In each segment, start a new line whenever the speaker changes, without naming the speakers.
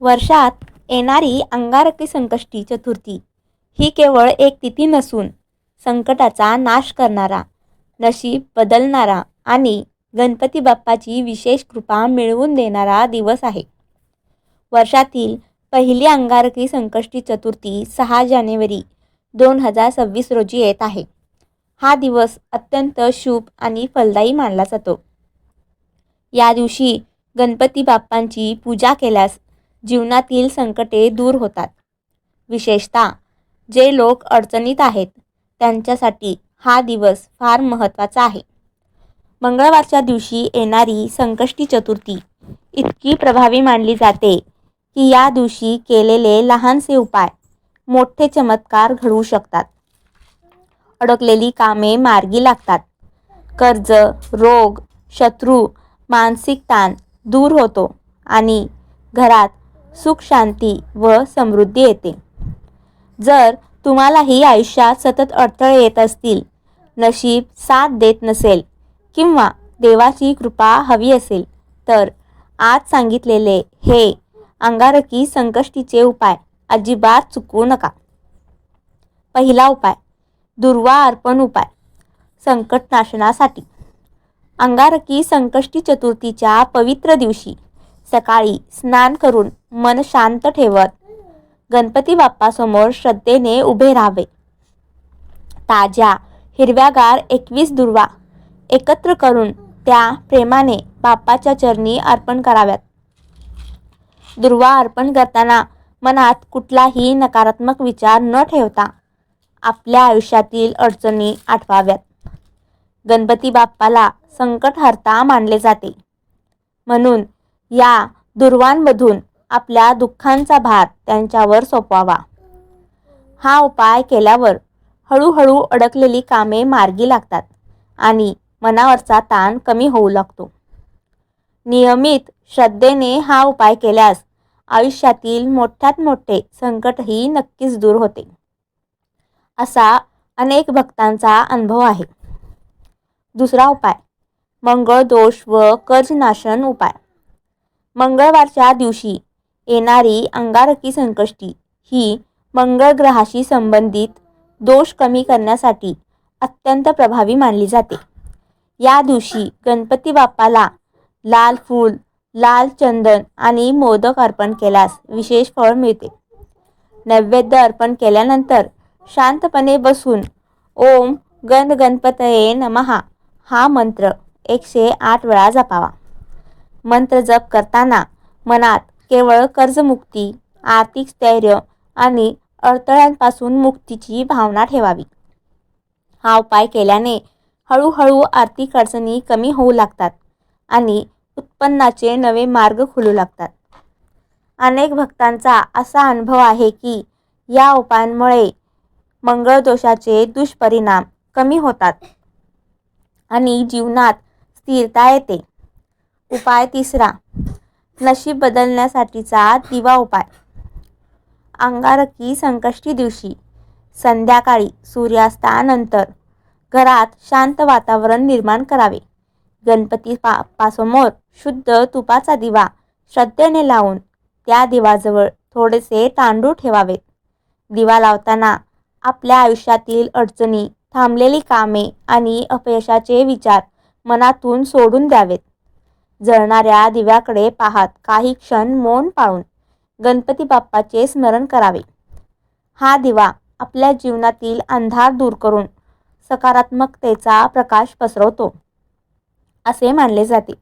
वर्षात येणारी अंगारकी संकष्टी चतुर्थी. ही केवळ एक तिथी नसून संकटाचा नाश करणारा नशीब बदलणारा आणि गणपती बाप्पाची विशेष कृपा मिळवून देणारा दिवस आहे. वर्षातील पहिली अंगारकी संकष्टी चतुर्थी सहा जानेवारी दोन हजार सव्वीस रोजी येत आहे. हा दिवस अत्यंत शुभ आणि फलदायी मानला जातो. या दिवशी गणपती बाप्पांची पूजा केल्यास जीवनातील संकटे दूर होतात. विशेषतः जे लोक अडचणीत आहेत त्यांच्यासाठी हा दिवस फार महत्त्वाचा आहे. मंगळवारच्या दिवशी येणारी संकष्टी चतुर्थी इतकी प्रभावी मानली जाते की या दिवशी केलेले लहानसे उपाय मोठे चमत्कार घडवू शकतात. अडकलेली कामे मार्गी लागतात. कर्ज रोग शत्रू मानसिक ताण दूर होतो आणि घरात सुख शांती व समृद्धी येते. जर तुम्हालाही आयुष्यात सतत अडथळे येत असतील नशीब साथ देत नसेल किंवा देवाची कृपा हवी असेल तर आज सांगितलेले हे अंगारकी संकष्टीचे उपाय अजिबात चुकवू नका. पहिला उपाय दुर्वा अर्पण उपाय संकटनाशनासाठी. अंगारकी संकष्टी चतुर्थीच्या पवित्र दिवशी सकाळी स्नान करून मन शांत ठेवत गणपती बाप्पासमोर श्रद्धेने उभे राहावे. ताज्या हिरव्यागार एकवीस दुर्वा एकत्र करून त्या प्रेमाने बाप्पाच्या चरणी अर्पण कराव्यात. दुर्वा अर्पण करताना मनात कुठलाही नकारात्मक विचार न ठेवता आपल्या आयुष्यातील अडचणी आठवाव्यात. गणपती बाप्पाला संकटहर्ता मानले जाते. म्हणून या दुर्वांमधून आपल्या दुःखांचा भार त्यांच्यावर सोपवावा. हा उपाय केल्यावर हळूहळू अडकलेली कामे मार्गी लागतात आणि मनावरचा ताण कमी होऊ लागतो. नियमित श्रद्धेने हा उपाय केल्यास आयुष्यातील मोठ्यात मोठे संकटही नक्कीच दूर होते. असा अनेक भक्तांचा अनुभव आहे. दुसरा उपाय मंगळ दोष व कर्जनाशन उपाय. मंगळवारच्या दिवशी येणारी अंगारकी संकष्टी ही मंगळ ग्रहाशी संबंधित दोष कमी करण्यासाठी अत्यंत प्रभावी मानली जाते. या दिवशी गणपती बाप्पाला लाल फूल लाल चंदन आणि मोदक अर्पण केल्यास विशेष फळ मिळते. नैवेद्य अर्पण केल्यानंतर शांतपणे बसून ओम गण गणपतये नमहा हा मंत्र एकशे आठ वेळा जपावा. मंत्र जप करताना मनात केवळ कर्जमुक्ती आर्थिक स्थैर्य आणि अडथळ्यांपासून मुक्तीची भावना ठेवावी. हा उपाय केल्याने हळूहळू आर्थिक अडचणी कमी होऊ लागतात आणि उत्पन्नाचे नवे मार्ग खुलू लागतात. अनेक भक्तांचा असा अनुभव आहे की या उपायांमुळे मंगळदोषाचे दुष्परिणाम कमी होतात आणि जीवनात स्थिरता येते. उपाय तिसरा. नशीब बदलण्यासाठीचा दिवा उपाय. अंगारकी संकष्टी दिवशी संध्याकाळी सूर्यास्तानंतर घरात शांत वातावरण निर्माण करावे. गणपती बाप्पासमोर शुद्ध तुपाचा दिवा श्रद्धेने लावून त्या दिवाजवळ थोडेसे तांदूळ ठेवावेत दिवा लावताना आपल्या आयुष्यातील अडचणी थांबलेली कामे आणि अपयशाचे विचार मनातून सोडून द्यावेत. जळणाऱ्या दिव्याकडे पाहत काही क्षण मौन पाळून गणपती बाप्पाचे स्मरण करावे. हा दिवा आपल्या जीवनातील अंधार दूर करून सकारात्मकतेचा प्रकाश पसरवतो असे मानले जाते.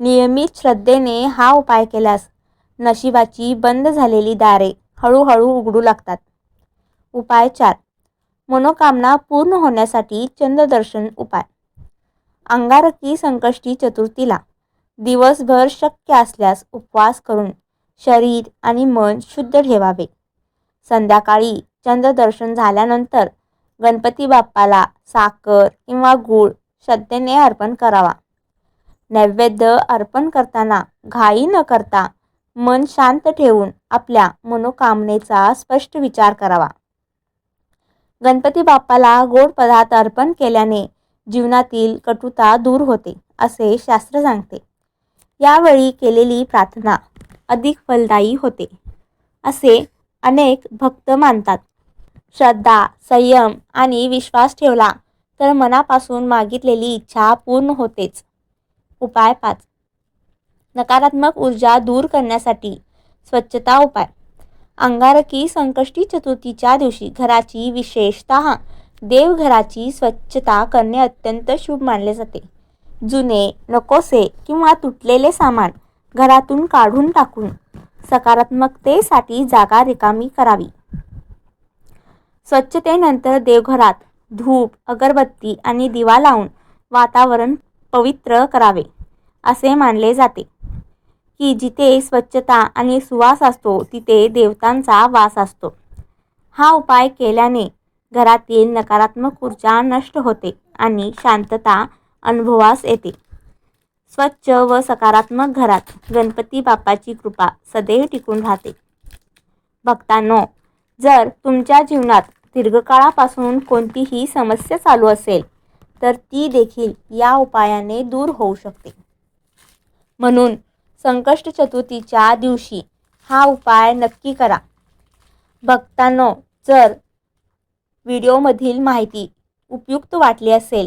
नियमित श्रद्धेने हा उपाय केल्यास नशिबाची बंद झालेली दारे हळूहळू उघडू लागतात. उपाय चार. मनोकामना पूर्ण होण्यासाठी चंद्रदर्शन उपाय. अंगारकी संकष्टी चतुर्थीला दिवसभर शक्य असल्यास उपवास करून शरीर आणि मन शुद्ध ठेवावे. संध्याकाळी चंद्रदर्शन झाल्यानंतर गणपती बाप्पाला साखर किंवा गूळ श्रद्धेने अर्पण करावा. नैवेद्य अर्पण करताना घाई न करता मन शांत ठेवून आपल्या मनोकामनेचा स्पष्ट विचार करावा. गणपती बाप्पाला गोड पदार्थ अर्पण केल्याने जीवनातील कटुता दूर होते असे शास्त्र सांगते. यावेळी केलेली प्रार्थना अधिक फलदायी होते. असे अनेक भक्त मानतात. श्रद्धा संयम आणि विश्वास ठेवला तर मनापासून मागितलेली इच्छा पूर्ण होतेच. उपाय पाच. नकारात्मक ऊर्जा दूर करण्यासाठी स्वच्छता उपाय. अंगारकी संकष्टी चतुर्थीच्या दिवशी घराची विशेषतः देवघराची स्वच्छता करणे अत्यंत शुभ मानले जाते. जुने नकोसे किंवा तुटलेले सामान घरातून काढून टाकून सकारात्मकतेसाठी जागा रिकामी करावी. स्वच्छतेनंतर देवघरात धूप अगरबत्ती आणि दिवा लावून वातावरण पवित्र करावे असे मानले जाते. की जिथे स्वच्छता आणि सुवास असतो तिथे देवतांचा वास असतो. हा उपाय केल्याने घरातील नकारात्मक ऊर्जा नष्ट होते आणि शांतता अनुभवास येते. स्वच्छ व सकारात्मक घरात गणपती बाप्पाची कृपा सदैव टिकून राहते. भक्तांनो जर तुमच्या जीवनात दीर्घकाळापासून कोणतीही समस्या चालू असेल तर ती देखील या उपायाने दूर होऊ शकते. म्हणून संकष्ट चतुर्थीच्या दिवशी हा उपाय नक्की करा. भक्तांनो जर व्हिडिओमधील माहिती उपयुक्त वाटली असेल